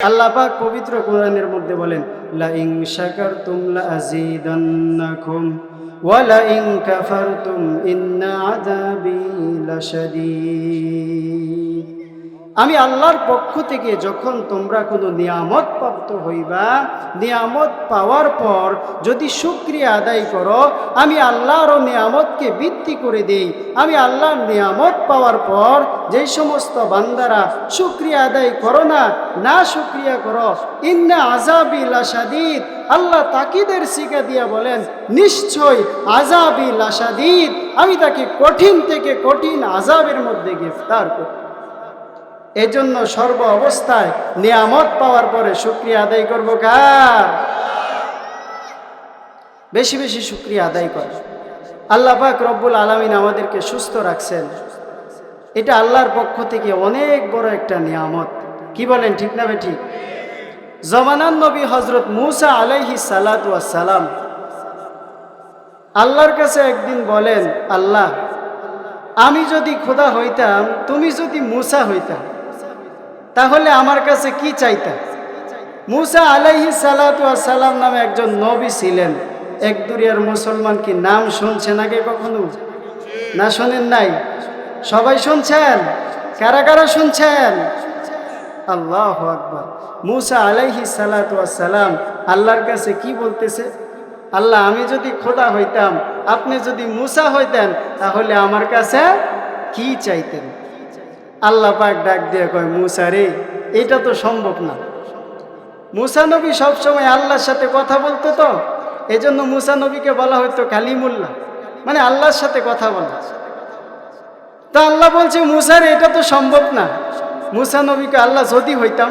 আল্লাহ পাক পবিত্র কোরআনের মধ্যে বলেন লা ইন শাকারতুম লা আযীদান্নাকুম ওয়া লা ইন কাফারতুম ইন্না আযাবি লাশাদীদ। আমি আল্লাহর পক্ষ থেকে যখন তোমরা কোনো নিয়ামত প্রাপ্ত হইবা, নিয়ামত পাওয়ার পর যদি শুক্রিয়া আদায় করো, আমি আল্লাহর নিয়ামতকে বৃদ্ধি করে দেই। আমি আল্লাহর নিয়ামত পাওয়ার পর যেই সমস্ত বান্দারা শুক্রিয়া আদায় করো না না শুক্রিয়া করো, ইন্না আজাবি লাসাদিদ আল্লাহ তাকিদের শিকা দিয়া বলেন, নিশ্চয় আজাবি লাসাদিদ আমি তাকে কঠিন থেকে কঠিন আজাবের মধ্যে গ্রেফতার করি এজন্য সর্ব অবস্থায় নিয়ামত পাওয়ার পরে শুক্রিয়া আদায় করব কার? বেশি বেশি শুক্রিয়া আদায় কর। আল্লাহ পাক রব্বুল আলমিন আমাদেরকে সুস্থ রাখছেন। এটা আল্লাহর পক্ষ থেকে অনেক বড় একটা নিয়ামত। কি বলেন, ঠিক না ঠিক জমানান নবী হজরত মুসা আলাইহি সালাম আল্লাহর কাছে একদিন বলেন, আল্লাহ, আমি যদি খোদা হইতাম, তুমি যদি মুসা হইতাম তাহলে আমার কাছে কি চাইতা মুসা আলাইহি সালাম নামে একজন নবী ছিলেন। এক দুরিয়ার মুসলমান কি নাম শুনছেন আগে কখনো? না শোনেন নাই? সবাই শুনছেন? কারা কারা শুনছেন? আল্লাহ আকবর। মুসা আলাইহি সালাম আল্লাহর কাছে কি বলতেছে? আল্লাহ, আমি যদি খোদা হইতাম, আপনি যদি মুসা হইতেন, তাহলে আমার কাছে কি চাইতেন? আল্লাহ পাক ডাক দিয়ে কয়, মুসা রে, এটা তো সম্ভব না। মুসা নবী সবসময় আল্লাহর সাথে কথা বলতো তো, এজন্য মুসা নবীকে বলা হয়তো কালিমুল্লাহ মানে আল্লাহর সাথে কথা বলা। তা আল্লাহ বলছে মুসার এটা তো সম্ভব না। মুসা নবীকে, আল্লাহ, যদি হইতাম।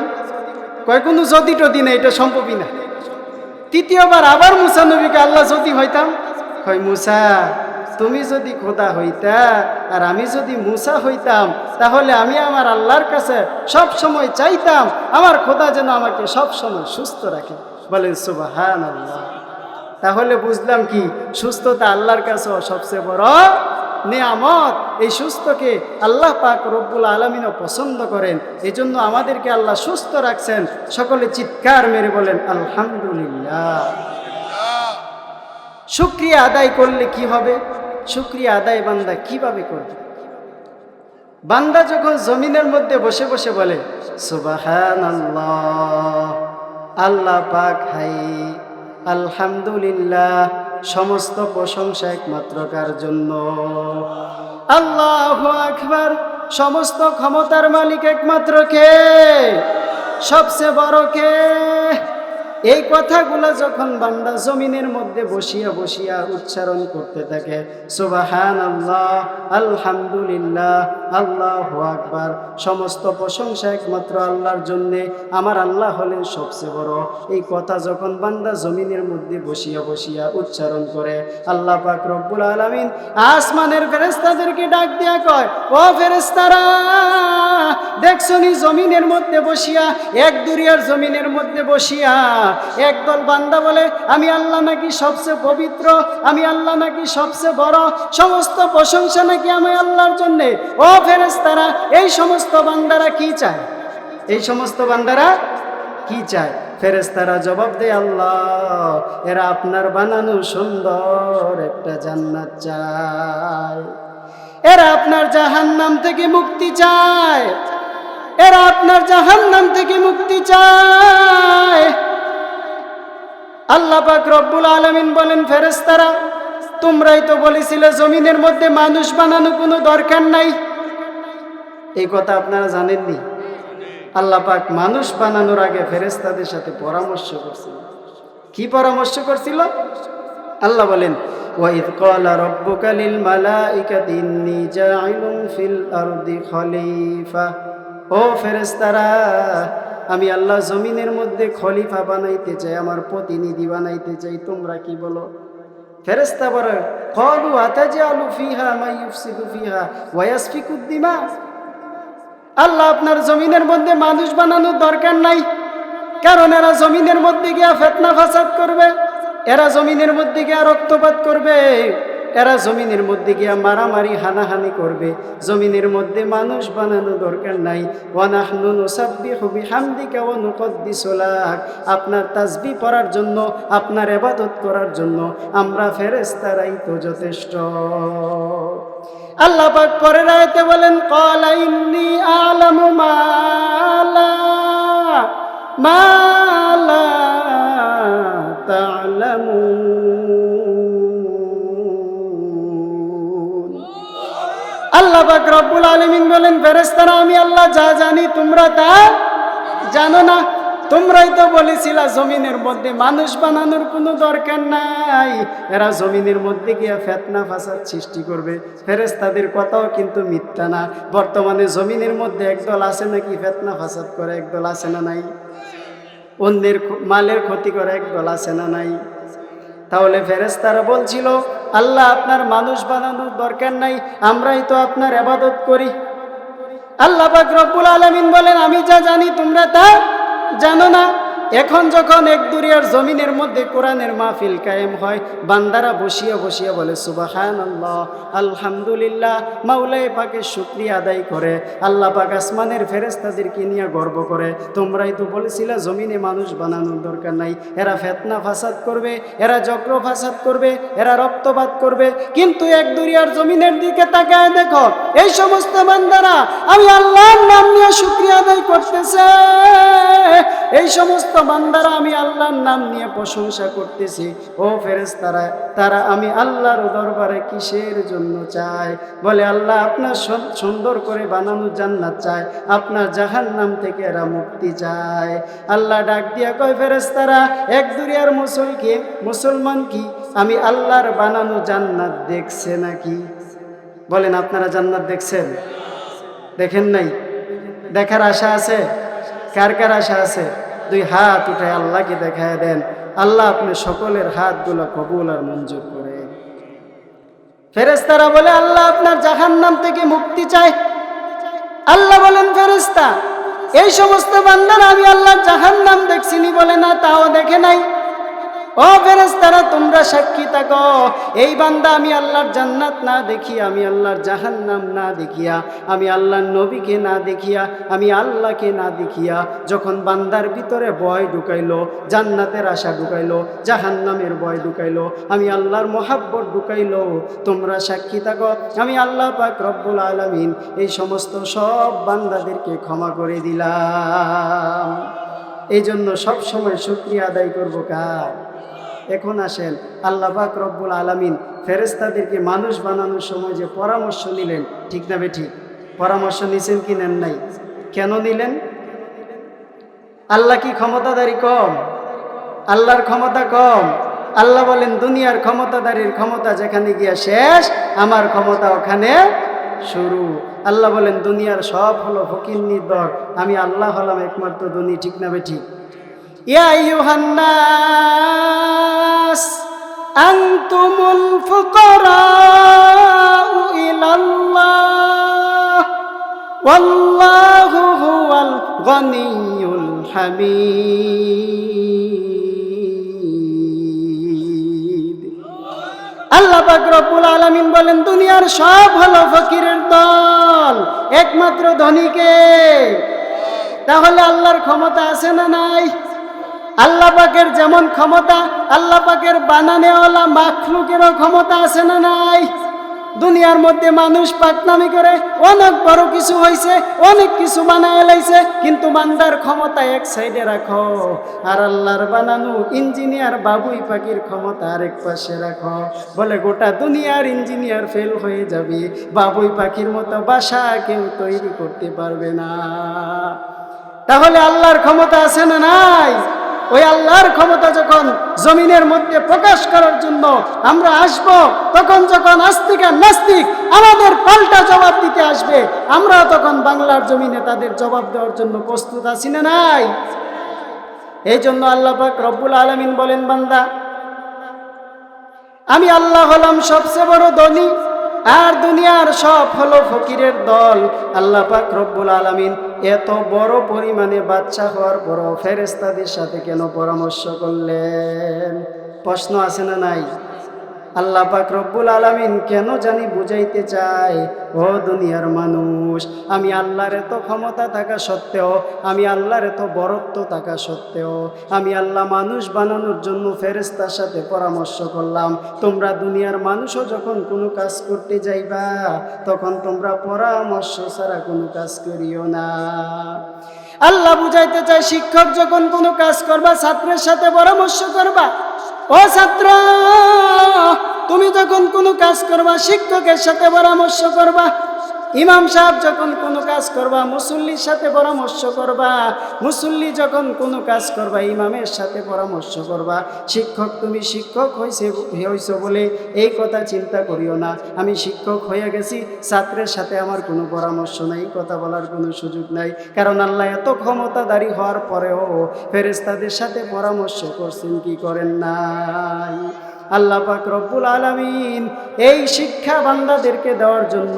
কয়, কোনো যদি টদি না, এটা সম্ভবই না। তৃতীয়বার আবার মুসা নবীকে, আল্লাহ, যদি হইতাম? কয়, মুসা তুমি যদি খোদা হইতা আর আমি যদি মুসা হইতাম তাহলে আমি আমার আল্লাহর কাছে সব সময় চাইতাম আমার খোদা যেন আমাকে সব সময় সুস্থ রাখে। বলেন সুবাহান আল্লাহ তাহলে বুঝলাম কি সুস্থতা আল্লাহর কাছে সবচেয়ে বড় নিয়ামত। এই সুস্থকে আল্লাহ পাক রব্বুল আলমিনও পছন্দ করেন। এই জন্য আমাদেরকে আল্লাহ সুস্থ রাখছেন। সকলে চিৎকার মেরে বলেন আলহামদুলিল্লাহ। শুক্রিয়া আদায় করলে কি হবে? শুক্রিয়া আদায় বান্দা কীভাবে করবে? বান্দা যখন জমিনের মধ্যে বসে বসে বলে সুবাহান আল্লাহ পাক হাই, আলহামদুলিল্লাহ, সমস্ত প্রশংসা একমাত্র কার জন্য? আল্লাহ আকবার, সমস্ত ক্ষমতার মালিক একমাত্র কে? সবচেয়ে বড় কে? এই কথাগুলো যখন বান্দা জমিনের মধ্যে বসিয়া বসিয়া উচ্চারণ করতে থাকে সুবাহান আল্লাহ আলহামদুলিল্লাহ, আল্লাহ আকবার, সমস্ত প্রশংসা একমাত্র আল্লাহর জন্যে, আমার আল্লাহ হলেন সবচেয়ে বড়। এই কথা যখন বান্দা জমিনের মধ্যে বসিয়া বসিয়া উচ্চারণ করে, আল্লাহ পাক রব্বুল আলমিন আসমানের ফেরেস্তাদেরকে ডাক দিয়া কয়, ও ফেরেস্তারা দেখছনি জমিনের মধ্যে বসিয়া, এক দুরিয়ার জমিনের মধ্যে বসিয়া একদল বান্দা বলে, আমি আল্লাহ নাকি সবচেয়ে পবিত্র? আমি আল্লাহ নাকি সবচেয়ে বড়? সমস্ত প্রশংসা নাকি আমি আল্লাহর জন্যে? ও ফেরেস্তারা এই সমস্ত বান্দারা কি চায়? এই সমস্ত বান্দারা কি চায়? ফেরেস্তারা জবাব দেয়, আল্লাহ, এরা আপনার বানানো সুন্দর একটা জান্নাত চায়। এরা আপনার জাহান নাম থেকে মুক্তি চায়। এরা আপনার জাহান নাম থেকে মুক্তি চায়। আল্লাহ পাক রব্বুল আলমিন বলেন ফেরেস্তারা তোমরাই তো বলেছিলে জমিনের মধ্যে মানুষ বানানো কোনো দরকার নাই। এই কথা আপনারা জানেননি? আল্লাহ পাক মানুষ বানানোর আগে ফেরেস্তাদের সাথে পরামর্শ করছিল। কি পরামর্শ করছিল? আল্লাহ বলেন ক্বালা রাব্বুকা লিল মালাইকাতি ইন্নী জাইলুন ফিল আরদি খলিফা। ও ফেরেস্তারা আমি আল্লাহ জমিনের মধ্যে খলিফা বানাইতে চাই, আমার প্রতিনিধি বানাইতে চাই, তোমরা কি বলো? ফেরেস্তা বলে, কলু আতাজে আলু ফিহা মাই ইউফসিদু ফিহা ওয়াসফিকুদ্দিমা আল্লাহ আপনার জমিনের মধ্যে মানুষ বানানোর দরকার নাই, কারণ এরা জমিনের মধ্যে গিয়া ফেতনা ফাসাদ করবে, এরা জমিনের মধ্যে গিয়া রক্তপাত করবে। এরা জমিনের মধ্যে গিয়া মারামারি, হানাহানি করবে। জমিনের মধ্যে মানুষ বানানো দরকার নাই। লাক। আপনার তাজবি পড়ার জন্য, আপনার এবাদত করার জন্য আমরা ফেরেশতারাই তো যথেষ্ট। আল্লাহ পাক পরের আয়াতে বলেন, ক্বালা ইন্নী আ'লামু মা লা মা আল্লাহ পাক রব্বুল আলামিন বলেন, ফেরেশতারা, আমি আল্লাহ যা জানি তোমরা তা জানো না। তোমরাই তো বলেছিলা, জমিনের মধ্যে মানুষ বানানোর কোনো দরকার নাই। এরা জমিনের মধ্যে গিয়া ফেতনা ফাসাদ সৃষ্টি করবে। ফেরেস্তাদের কথাও কিন্তু মিথ্যা না। বর্তমানে জমিনের মধ্যে একদল আছে নাকি, ফেতনা ফাসাদ করে, একদল আছে না নাই? অন্যের মালের ক্ষতি করে, একদল আছে না নাই? তাহলে ফেরেস্তারা বলছিল, আল্লাহ আপনার মানুষ বানানোর দরকার নাই, আমরাই তো আপনার আবাদত করি। আল্লাহ পাক রব্বুল আলামিন বলেন, আমি যা জানি তোমরা তা জানো না। এখন যখন এক দুরিয়ার জমিনের মধ্যে কোরআনের মাহফিল কায়েম হয়, বান্দারা বসিয়া বসিয়া বলে সুবাহান আল্লাহ আলহামদুলিল্লাহ মাওলাই পাকে শুক্রিয়া আদায় করে। আল্লাহ পাক আসমানের ফেরেস্তাদেরকে নিয়ে গর্ব করে। তোমরাই তো বলেছিলে, জমিনে মানুষ বানানোর দরকার নাই। এরা ফেতনা ফাসাদ করবে, এরা চক্র ফাসাদ করবে, এরা রক্তপাত করবে। কিন্তু এক দুরিয়ার জমিনের দিকে তাকায় দেখো, এই সমস্ত বান্দারা, আমি আল্লাহর নাম নিয়ে শুক্রিয়া আদায় করতেছে। এই সমস্ত বান্দারা, আমি আল্লাহর নাম নিয়ে প্রশংসা করতেছি। ও ফেরেস তারা তারা আমি আল্লাহর দরবারে কিসের জন্য চাই? বলে, আল্লাহ আপনার সুন্দর করে বানানো জান্নাত চায় আপনার জাহান নাম থেকে এরা মুক্তি চায়। আল্লাহ ডাক দিয়া কয় ফেরেস তারা এক দুরিয়ার মুসল কি, মুসলমান কি? আমি আল্লাহর বানানো জান্নাত দেখছে নাকি? বলেন, আপনারা জান্নাত দেখছেন? দেখেন নাই? দেখার আশা আছে? কার কার আশা আছে? দুই হাত উঠে আল্লাহকে দেখায় দেন। আল্লাহ আপনি সকলের হাতগুলো কবুল আর মঞ্জুর করে। ফেরেস্তারা বলে, আল্লাহ আপনার জাহান নাম থেকে মুক্তি চাই আল্লাহ বলেন ফেরেস্তা এই সমস্ত বান্দারা আমি আল্লাহ জাহান নাম দেখছিনি বলে না, তাও দেখে নাই। ও ফেরেস্তারা তোমরা সাক্ষী থাকো। এই বান্দা আমি আল্লাহর জান্নাত না দেখিয়া, আমি আল্লাহর জাহান্নাম না দেখিয়া, আমি আল্লাহর নবীকে না দেখিয়া, আমি আল্লাহকে না দেখিয়া, যখন বান্দার ভিতরে ভয় ঢুকাইলো, জান্নাতের আশা ঢুকাইলো, জাহান্নামের ভয় ঢুকাইলো, আমি আল্লাহর মহাব্বত ঢুকাইলো, তোমরা সাক্ষী থাকো, আমি আল্লাহ পাক রব্বুল আলমিন এই সমস্ত সব বান্দাদেরকে ক্ষমা করে দিলাম। এই জন্য সবসময় শুক্রিয়া আদায় করব কার? এখন আসেন। আল্লাহ পাক রব্বুল আলামিন ফেরেস্তাদেরকে মানুষ বানানোর সময় যে পরামর্শ নিলেন, ঠিক না বে ঠিক পরামর্শ নিছেন কি নেন নাই? কেন নিলেন? আল্লাহ কি ক্ষমতাদারি কম? আল্লাহর ক্ষমতা কম। আল্লাহ বলেন, দুনিয়ার ক্ষমতাদারির ক্ষমতা যেখানে গিয়া শেষ, আমার ক্ষমতা ওখানে শুরু। আল্লাহ বলেন, দুনিয়ার সব হলো ফকিন্নির দর আমি আল্লাহ হলাম একমাত্র দুনি ঠিক না বে ঠিক يا أيها الناس أنتم الفقراء إلى الله والله هو الغني الحميد আল্লাহ পাক রব্বুল আলামিন বলেন দুনিয়ার সব হলো ফকিরের দল একমাত্র ধনীকে তাহলে আল্লাহর ক্ষমতা আছে না নাই আল্লাহ পাকের যেমন ক্ষমতা, আল্লাহ পাকের বানানেওয়ালা মাখলুকেরও ক্ষমতা আছে না নাই? দুনিয়ার মধ্যে মানুষ পাকনামি করে, অনেক বড় কিছু হয়েছে অনেক কিছু বানায় লাইছে, কিন্তু বান্দার ক্ষমতা এক সাইডে রাখো। আর আল্লাহর বানানো ইঞ্জিনিয়ার বাবুই পাখির ক্ষমতা আরেক পাশে রাখো। বলে গোটা দুনিয়ার ইঞ্জিনিয়ার ফেল হয়ে যাবে, বাবুই পাখির মতো বাসা কেউ তৈরি করতে পারবে না। তাহলে আল্লাহর ক্ষমতা আছে না নাই? ওই আল্লাহর ক্ষমতা যখন জমিনের মধ্যে প্রকাশ করার জন্য আমরা আসব, তখন যখন আস্তিক আর নাস্তিক আমাদের পাল্টা জবাব দিতে আসবে আমরা তখন বাংলার জমিনে তাদের জবাব দেওয়ার জন্য প্রস্তুত আছি না নাই? এই জন্য আল্লাহ পাক রব্বুল আলমিন বলেন, বান্দা, আমি আল্লাহ হলাম সবচেয়ে বড় ধনী, আর দুনিয়ার সব হলো ফকিরের দল। আল্লাহ পাক রব্বুল আলামিন এত বড় পরিমাণে বাচ্চা হওয়ার পরও ফেরেস্তাদের সাথে কেন পরামর্শ করলেন? প্রশ্ন আছে না নাই? আল্লাহ পাক রব্বুল আলামিন কেন জানি বুঝাইতে চাই ও দুনিয়ার মানুষ, আমি আল্লাহর এত ক্ষমতা থাকা সত্ত্বেও, আমি আল্লাহর এত বরত্ব থাকা সত্ত্বেও, আমি আল্লাহ মানুষ বানানোর জন্য ফেরেস্তার সাথে পরামর্শ করলাম। তোমরা দুনিয়ার মানুষও যখন কোনো কাজ করতে যাইবা, তখন তোমরা পরামর্শ ছাড়া কোনো কাজ করিও না। আল্লাহ বুঝাইতে চায়, শিক্ষক যখন কোনো কাজ করবা, ছাত্রের সাথে পরামর্শ করবা ও ছাত্র তুমি যখন কোনো কাজ করবা শিক্ষকের সাথে পরামর্শ করবা ইমাম সাহেব যখন কোনো কাজ করবা, মুসল্লির সাথে পরামর্শ করবা, মুসল্লি যখন কোনো কাজ করবা, ইমামের সাথে পরামর্শ করবা, শিক্ষক তুমি শিক্ষক হয়েছে হয়েছ বলে এই কথা চিন্তা করিও না। আমি শিক্ষক হয়ে গেছি, ছাত্রের সাথে আমার কোনো পরামর্শ নাই, কথা বলার কোনো সুযোগ নাই। কারণ আল্লাহ এত ক্ষমতাদারী হওয়ার পরেও ফেরেস্তাদের সাথে পরামর্শ করছেন কি করেন নাই। আল্লাহ পাক রব্বুল আলামিন এই শিক্ষা বান্দাদেরকে দেওয়ার জন্য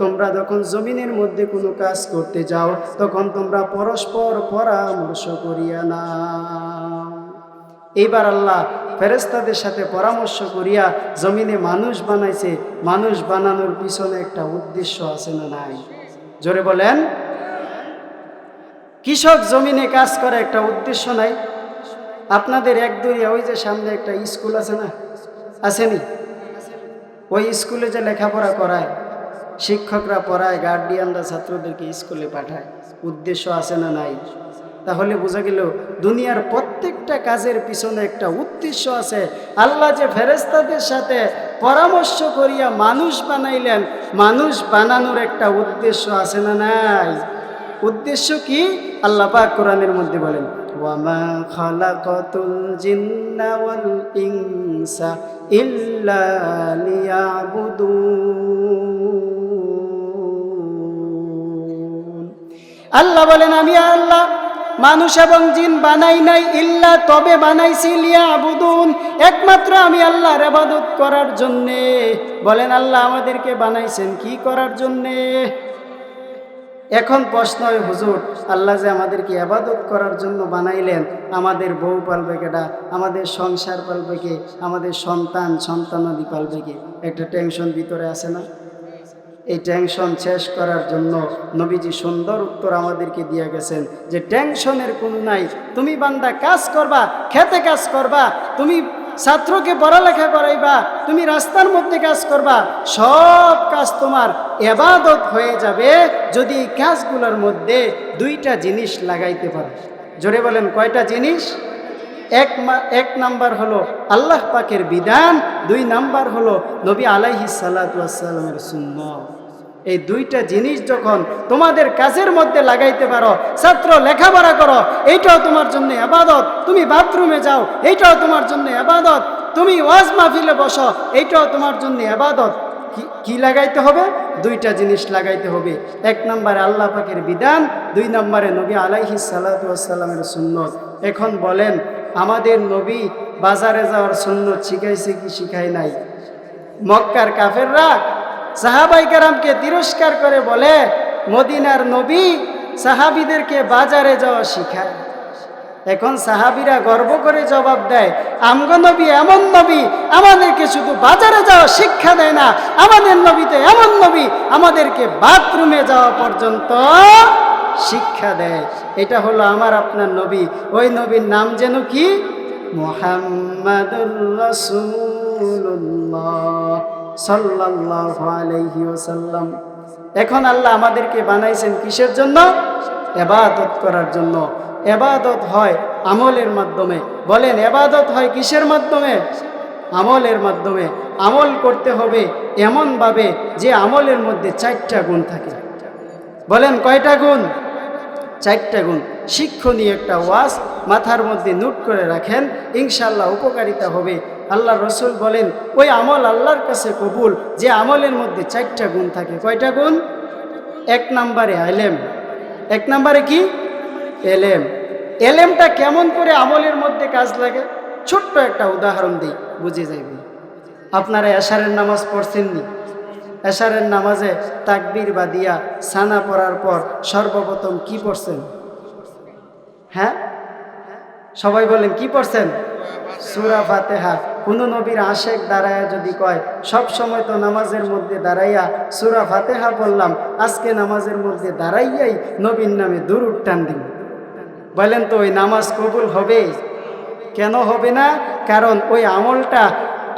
তোমরা যখন জমিনের মধ্যে কোনো কাজ করতে যাও, তখন তোমরা পরস্পর পরামর্শ করিয়া না এইবার আল্লাহ ফেরেস্তাদের সাথে পরামর্শ করিয়া জমিনে মানুষ বানাইছে, মানুষ বানানোর পিছনে একটা উদ্দেশ্য আছে না নাই? জোরে বলেন। কৃষক জমিনে কাজ করে একটা উদ্দেশ্য নাই। আপনাদের এক দূরে ওই যে সামনে একটা স্কুল আছে না? আসেনি? ওই স্কুলে যে লেখাপড়া করায়, শিক্ষকরা পড়ায় গার্ডিয়ানরা ছাত্রদেরকে স্কুলে পাঠায়, উদ্দেশ্য আছে না নাই? তাহলে বোঝা গেল, দুনিয়ার প্রত্যেকটা কাজের পিছনে একটা উদ্দেশ্য আছে। আল্লাহ যে ফেরেস্তাদের সাথে পরামর্শ করিয়া মানুষ বানাইলেন, মানুষ বানানোর একটা উদ্দেশ্য আছে না নাই? উদ্দেশ্য কি? আল্লাহ পাক কোরআনের মধ্যে বলেন খালাকাতুল জিন্না ওয়াল ইনসা ইল্লা লিয়াবুদুন আল্লাহ বলেন, আমি আল্লাহ, মানুষ এবং জিন বানাই নাই, ইল্লা তবে বানাইছি লিয়া আবুদুন একমাত্র আমি আল্লাহর আবাদত করার জন্যে। বলেন, আল্লাহ আমাদেরকে বানাইছেন কি করার জন্যে? এখন প্রশ্ন হুজুর, আল্লাহ যে আমাদেরকে আবাদত করার জন্য বানাইলেন, আমাদের বউ পালবে কেটা আমাদের সংসার পালবে কে? আমাদের সন্তান সন্তানাদি পালবে কে? একটা টেনশন ভিতরে আছে না? এই টেনশন শেষ করার জন্য নবীজি সুন্দর উত্তর আমাদেরকে দিয়ে গেছেন যে, টেনশনের কোনো নাই। তুমি বান্দা কাজ করবা, খেতে কাজ করবা। তুমি ছাত্রকে পড়ালেখা করাইবা, তুমি রাস্তার মধ্যে কাজ করবা, সব কাজ তোমার এবাদত হয়ে যাবে যদি এই কাজগুলোর মধ্যে দুইটা জিনিস লাগাইতে পারো। জোরে বলেন, কয়টা জিনিস? এক এক নাম্বার হলো আল্লাহ পাকের বিধান, দুই নাম্বার হলো নবী আলাইহি সালাতামের শূন্য এই দুইটা জিনিস যখন তোমাদের কাজের মধ্যে লাগাইতে পারো, ছাত্র লেখাপড়া করো, এইটাও তোমার জন্য আবাদত। তুমি বাথরুমে যাও, এইটাও তোমার জন্য আবাদত। তুমি ওয়াজ মাহফিলে বসো, এইটাও তোমার জন্য আবাদত। কি লাগাইতে হবে? দুইটা জিনিস লাগাইতে হবে। এক নম্বরে আল্লাহ পাকের বিধান, দুই নম্বরে নবী আলাইহি সালাতামের সুন্নত। এখন বলেন, আমাদের নবী বাজারে যাওয়ার সুন্নত শিখাইছে কি শিখাই নাই? মক্কার কাফেররা সাহাবাই কারামকে তিরস্কার করে বলে, মদিনার নবী সাহাবিদেরকে বাজারে যাওয়া শিখায়। এখন সাহাবিরা গর্ব করে জবাব দেয়, আমগো নবী এমন নবী, আমাদেরকে শুধু বাজারে যাওয়া শিক্ষা দেয় না, আমাদের নবীতে এমন নবী, আমাদেরকে বাথরুমে যাওয়া পর্যন্ত শিক্ষা দেয়। এটা হলো আমার আপনার নবী, ওই নবীর নাম যেন কি? মোহাম্মদুর রসুল্লাহ সাল্লাল্লাহু এখন আল্লাহ আমাদেরকে বানাইছেন কিসের জন্য? এবাদত করার জন্য। এবাদত হয় আমলের মাধ্যমে। বলেন, এবাদত হয় কিসের মাধ্যমে? আমলের মাধ্যমে। আমল করতে হবে এমনভাবে যে আমলের মধ্যে চারটা গুণ থাকে। বলেন, কয়টা গুণ? চারটা গুণ। শিক্ষণীয় একটা ওয়াজ মাথার মধ্যে নোট করে রাখেন ইনশাল্লাহ উপকারিতা হবে। আল্লাহ রসুল বলেন, ওই আমল আল্লাহর কাছে কবুল, যে আমলের মধ্যে চারটা গুণ থাকে। কয়টা গুণ? এক নম্বরে আলেম। এক নম্বরে কি? এলেম। এলেমটা কেমন করে আমলের মধ্যে কাজ লাগে? ছোট্ট একটা উদাহরণ দিই, বুঝে যাইবে আপনারা এশারের নামাজ পড়ছেননি এশারের নামাজে তাকবির বা দিয়া সানা পড়ার পর সর্বপ্রথম কি পড়ছেন? হ্যাঁ? সবাই বলেন, কি পড়ছেন? সুরা ফাতেহা। কোনো নবীর আশেক দাঁড়ায় যদি কয়, সব সময় তো নামাজের মধ্যে দাঁড়াইয়া সুরা ফাতেহা বললাম আজকে নামাজের মধ্যে দাঁড়াইয়াই নবীর নামে দূর টান দিন। বলেন তো, ওই নামাজ কবুল হবে কেন হবে না? কারণ ওই আমলটা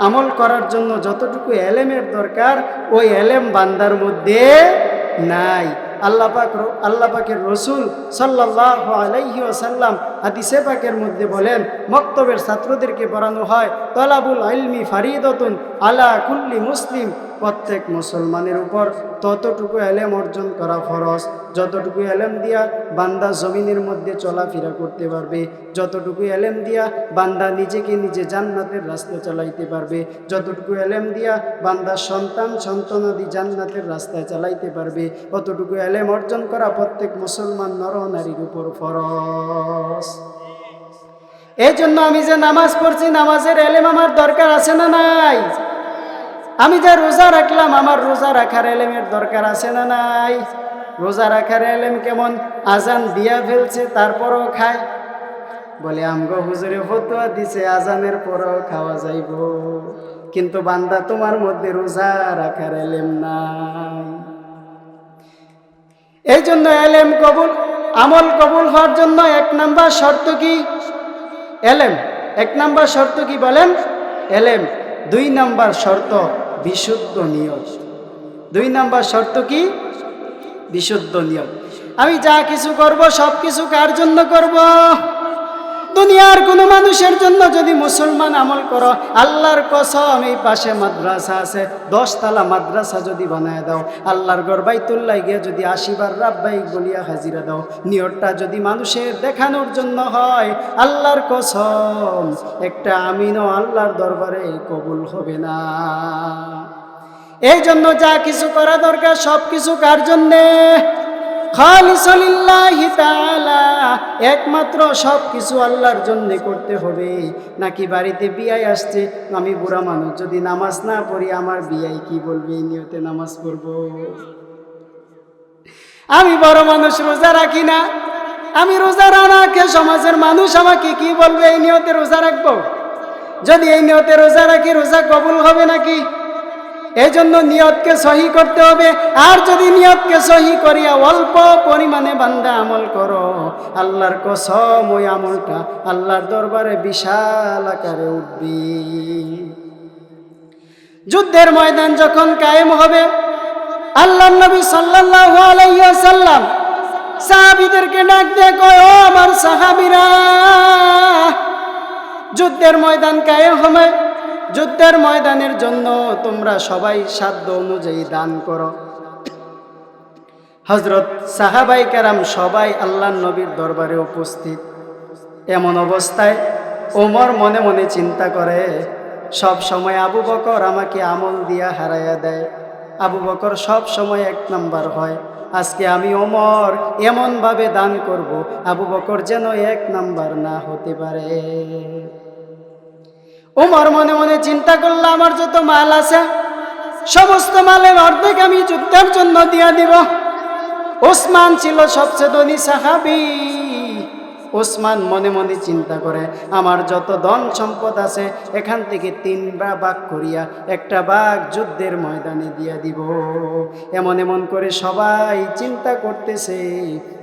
আমল করার জন্য যতটুকু এলেমের দরকার, ওই এলেম বান্দার মধ্যে নাই। আল্লাহ পাক আল্লাহ পাকের রসুল সাল্লাহ আলাইহি আসাল্লাম হাদিসে পাকের মধ্যে বলেন, মক্তবের ছাত্রদেরকে পড়ানো হয়, তলাবুল আলমি ফারিদতুন আলা কুল্লি মুসলিম। প্রত্যেক মুসলমানের উপর ততটুকু এলেম অর্জন করা ফরজ। যতটুকু এলেম দিয়া বান্দা জমিনের মধ্যে চলাফেরা করতে পারবে, যতটুকু এলেম দিয়া বান্দা নিজেকে নিজে জান্নাতের রাস্তা চালাইতে পারবে, যতটুকু এলেম দিয়া বান্দা সন্তান সন্তানাদি জান্নাতের রাস্তায় চালাইতে পারবে, অতটুকু এলেম অর্জন করা প্রত্যেক মুসলমান নর নারীর উপর ফরজ। এই জন্য আমি যে নামাজ পড়ছি, নামাজের এলেম আমার দরকার আছে না নাই? আমি যে রোজা রাখলাম, আমার রোজা রাখার এলেমের দরকার আছে না নাই? রোজা রাখার এলেম কেমন? আজান দিয়া ফেলছে, তারপরও খায়। বলে, আমগো হুজুরে ফতুয়া দিছে, আজানের পরও খাওয়া যাইব। কিন্তু বান্দা তোমার মধ্যে রোজা রাখার এলেম নাই। এই জন্য এলেম কবুল, আমল কবুল হওয়ার জন্য এক নাম্বার শর্ত কি? এলেম। এক নাম্বার শর্ত কি বলেন? এলেম। দুই নাম্বার শর্ত বিশুদ্ধ নিয়ত। দুই নাম্বার শর্ত কি? বিশুদ্ধ নিয়ত। আমি যা কিছু করব সব কিছু কার জন্য করব? দুনিয়ার কোনো মানুষের জন্য যদি মুসলমান আমল করো, আল্লাহর কসম এই পাশে মাদ্রাসা আছে, দশতলা মাদ্রাসা যদি বানায় দাও, আল্লাহর গরবাইতুল্লাহ গিয়ে যদি আশিবার রাব্বাই বলিয়া হাজিরা দাও নিয়রটা যদি মানুষের দেখানোর জন্য হয়, আল্লাহর কসম, একটা আমিনও আল্লাহর দরবারে কবুল হবে না। এই জন্য যা কিছু করা দরকার সব কিছু কার জন্যে? একমাত্র সব কিছু আল্লাহর জন্য করতে হবে। নাকি বাড়িতে বিয়াই আসছে? আমি বুড়া মানুষ, যদি নামাজ না পড়ি আমার বিয়াই কি বলবে? এই নিয়তে নামাজ পড়ব। আমি বড় মানুষ, রোজা রাখি না। আমি রোজা রাখে সমাজের মানুষ আমাকে কি বলবে? এই নিয়তে রোজা রাখব? যদি এই নিয়তে রোজা রাখি, রোজা কবুল হবে নাকি? এই জন্য নিয়তকে সহি করতে হবে। আর যদি নিয়তকে সহি করিয়া অল্প পরিমাণে বান্দা আমল করো, আল্লাহর কসম ওই আমলটা আল্লাহর দরবারে বিশাল আকারে উঠবি। যুদ্ধের ময়দান যখন কায়েম হবে, আল্লাহ নবী সাল্লাল্লাহু আলাইহি ওয়াসাল্লাম সাহাবীদেরকে ডাক দিয়ে কয়, ও আমার সাহাবীরা, যুদ্ধের ময়দান কায়েম হবে যুদ্ধের ময়দানের জন্য তোমরা সবাই সাধ্য অনুযায়ী দান করো। হজরত সাহাবাই কারাম সবাই আল্লাহ নবীর দরবারে উপস্থিত। এমন অবস্থায় ওমর মনে মনে চিন্তা করে, সব সময় আবু বকর আমাকে আমল দিয়া হারাইয়া দেয়। আবু বকর সব সময় এক নাম্বার হয়, আজকে আমি ওমর এমনভাবে দান করব, আবু বকর যেন এক নাম্বার না হতে পারে। ওমর মনে মনে চিন্তা করল, আমার যত মাল আছে, সমস্ত মালের অর্ধেক আমি যুদ্ধের জন্য দিয়া দিব। ওসমান ছিল সবচেয়ে ধনী সাহাবি। ওসমান মনে মনে চিন্তা করে, আমার যত ধন সম্পদ আছে, এখান থেকে তিনটা বাঘ করিয়া একটা বাঘ যুদ্ধের ময়দানে দিয়া দিব। এমন এমন করে সবাই চিন্তা করতেছে।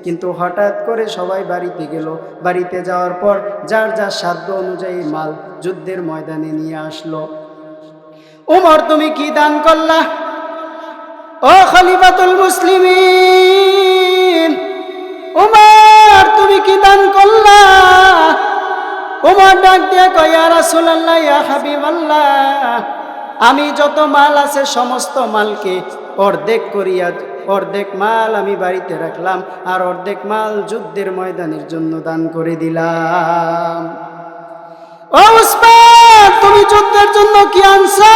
কিন্তু হঠাৎ করে সবাই বাড়িতে গেল। বাড়িতে যাওয়ার পর যার যার সাধ্য অনুযায়ী মাল যুদ্ধের ময়দানে নিয়ে আসলো। উমর, তুমি কি দান করলা? ও খলিফাতুল মুসলিমিন, উমর, তুমি আমি যত মাল আছে সমস্ত মালকে অর্ধেক করিয়া, অর্ধেক মাল আমি বাড়িতে রাখলাম আর অর্ধেক মাল যুদ্ধের ময়দানের জন্য দান করে দিলাম। ও উসমান, তুমি যুদ্ধের জন্য কি আনছো?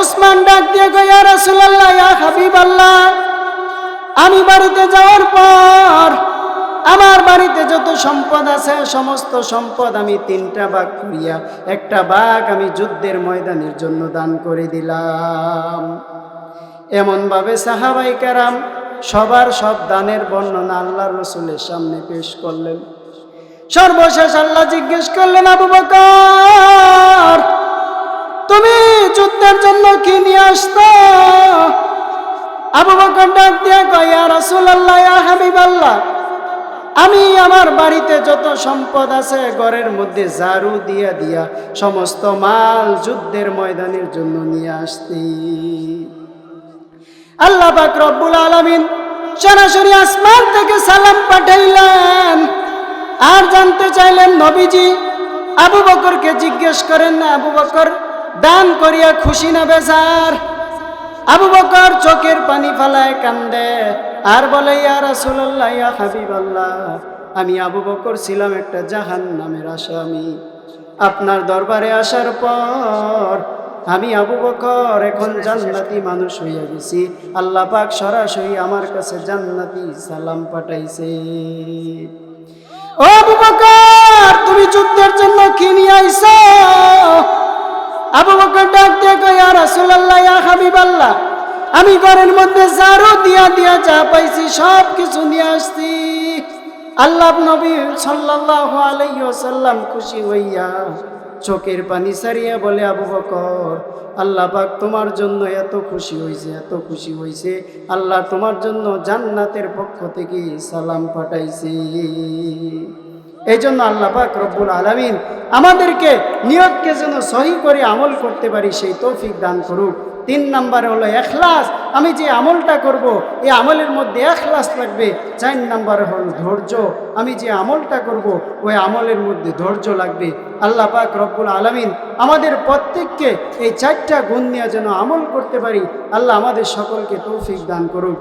উসমান ডাক দিয়ে গয়া রাসূলুল্লাহ, ইয়া আমি বাড়িতে যাওয়ার পর আমার বাড়িতে যত সম্পদ আছে, সমস্ত সম্পদ আমি তিনটা বাঘ করিয়া, একটা বাঘ আমি যুদ্ধের ময়দানের জন্য দান করে দিলাম। এমনভাবে সাহাবাই কারাম সবার সব দানের বর্ণনা আল্লাহ রসুলের সামনে পেশ করলেন। সর্বশেষ আল্লাহ জিজ্ঞেস করলেন, আবু বকর, তুমি যুদ্ধের জন্য কি নিয়ে আসতো আবু বকর ডাক দিয়া কয়, ইয়া রাসূলুল্লাহ, ইয়া হাবিবাল্লাহ আমি আমার বাড়িতে যত সম্পদ আছে ঘরের মধ্যে ঝাড়ু দিয়া দিয়া সমস্ত মাল যুদ্ধের ময়দানের জন্য নিয়ে আসতি আল্লাহ পাক রব্বুল আলামিন সরাসরি আসমান থেকে সালাম পাঠাইলেন। আর জানতে চাইলেন, নবীজি আবু বকরকে জিজ্ঞেস করেন না আবু বকর, দান করিয়া খুশি না বেজার? আবু বকর চোখের পানি ফালায় কান্দে, আর বলে, ইয়া রাসূলুল্লাহ, ইয়া হাবিবাল্লাহ। আমি আবু বকর ছিলাম একটা জাহান নামের আসামি। আপনার দরবারে আসার পর আমি আবু বকর এখন জান্নাতি মানুষ হইয়া গেছি। আল্লাহ পাক সরাসরি আমার কাছে জান্নাতি সালাম পাঠাইছে। ও আবু বকর, তুমি যুদ্ধের জন্য কি নিয়ে আইছো আবু বকর ডাক ইয়া রাসূলুল্লাহ, ইয়া হাবিবাল্লাহ, আমি ঘরের মধ্যে জারু দিয়া দিয়া যা পাইছি, সব কিছু নিয়ে আসছি। আল্লাহ নবী সাল্লাল্লাহু আলাইহি ওয়াসাল্লাম খুশি হইয়া চোখের পানি সারিয়া বলে, আবু বকর, আল্লাহ পাক তোমার জন্য এত খুশি হয়েছে এত খুশি হয়েছে আল্লাহ তোমার জন্য জান্নাতের পক্ষ থেকে সালাম পাঠাইছে। এই জন্য আল্লাহ পাক রব্বুল আলমিন আমাদেরকে নিয়তকে যেন সহি করে আমল করতে পারি, সেই তৌফিক দান করুক। তিন নাম্বার হলো এখলাস। আমি যে আমলটা করব, এই আমলের মধ্যে এখলাস লাগবে। চার নাম্বার হলো ধৈর্য। আমি যে আমলটা করব, ওই আমলের মধ্যে ধৈর্য লাগবে। আল্লাহ পাক রব্বুল আলমিন আমাদের প্রত্যেককে এই চারটা গুণ নিয়ে যেন আমল করতে পারি। আল্লাহ আমাদের সকলকে তৌফিক দান করুক।